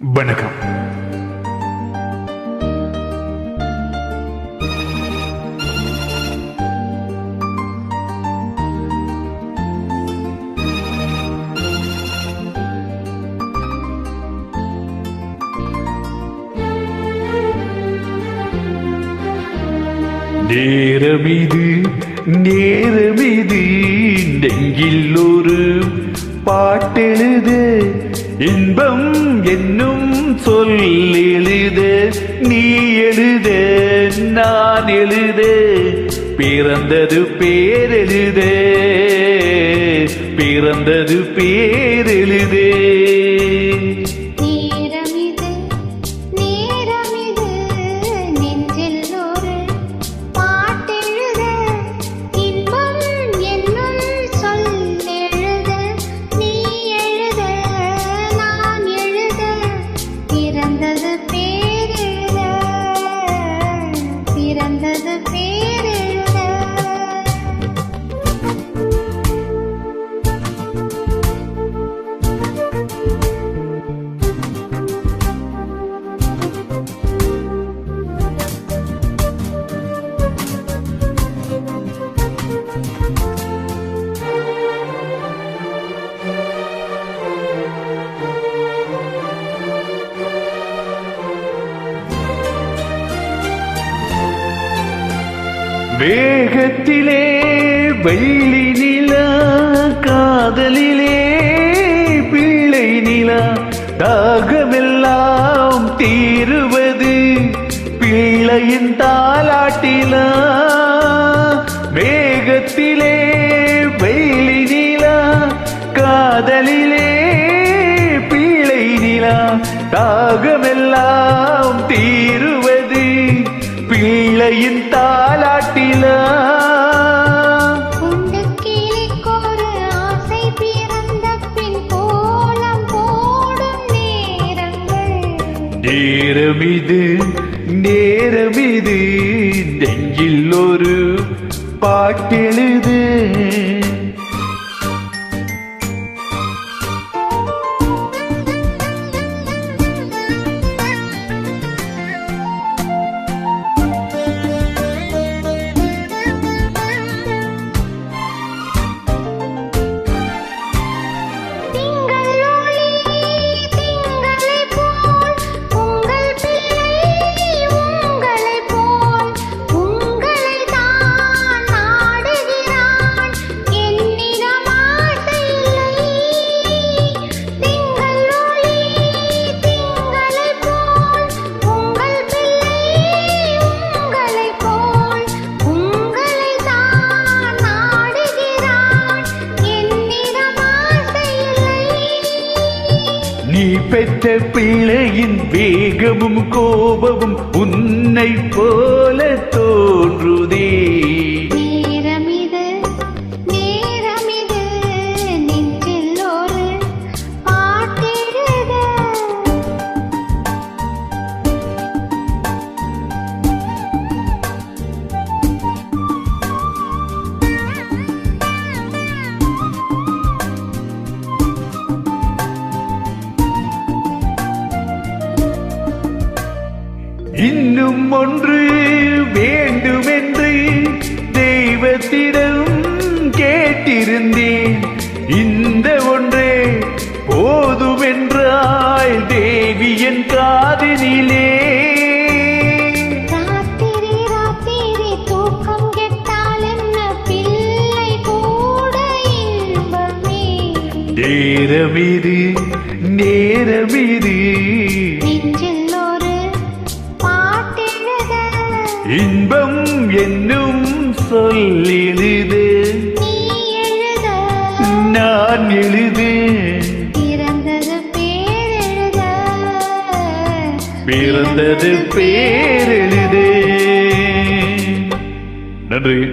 வணக்கம். நேரமிது நேரமிது நெங்கில் ஒரு பாட்டெழுது இன்பம் என்னும் சொல் எழுத நீ எழுத நான் எழுத. பிறந்தது பேரெழுத பிறந்தது பேரெழுதே நேரமிது மேகத்திலே வெள்ளி நிலா காதலிலே பிள்ளை நிலா தாகமெல்லாம் தீருவது பிள்ளையின் தாலாட்டிலா மேகத்திலே வெள்ளி நிலா காதலிலே பிள்ளை நிலா தாகமெல்லாம் தீருவது பிள்ளையின் தா நேரம் இது நேரம் இது நெஞ்சில் ஒரு பாட்டெழுது. பெற்ற பிள்ளையின் வேகமும் கோபமும் உன்னை போல தோன்றுதே. இன்னும் ஒன்று வேண்டுமென்று தெய்வத்திடம் கேட்டிருந்தேன். இந்த ஒன்றே போதுமென்றாய் பிள்ளை கூட இன்பமே. நேரமிது நேரமிது இன்பம் என்னும் எழுத நான் எழுது. பிறந்தது பேரெழுத. பிறந்தது பேரெழுது. நன்றி.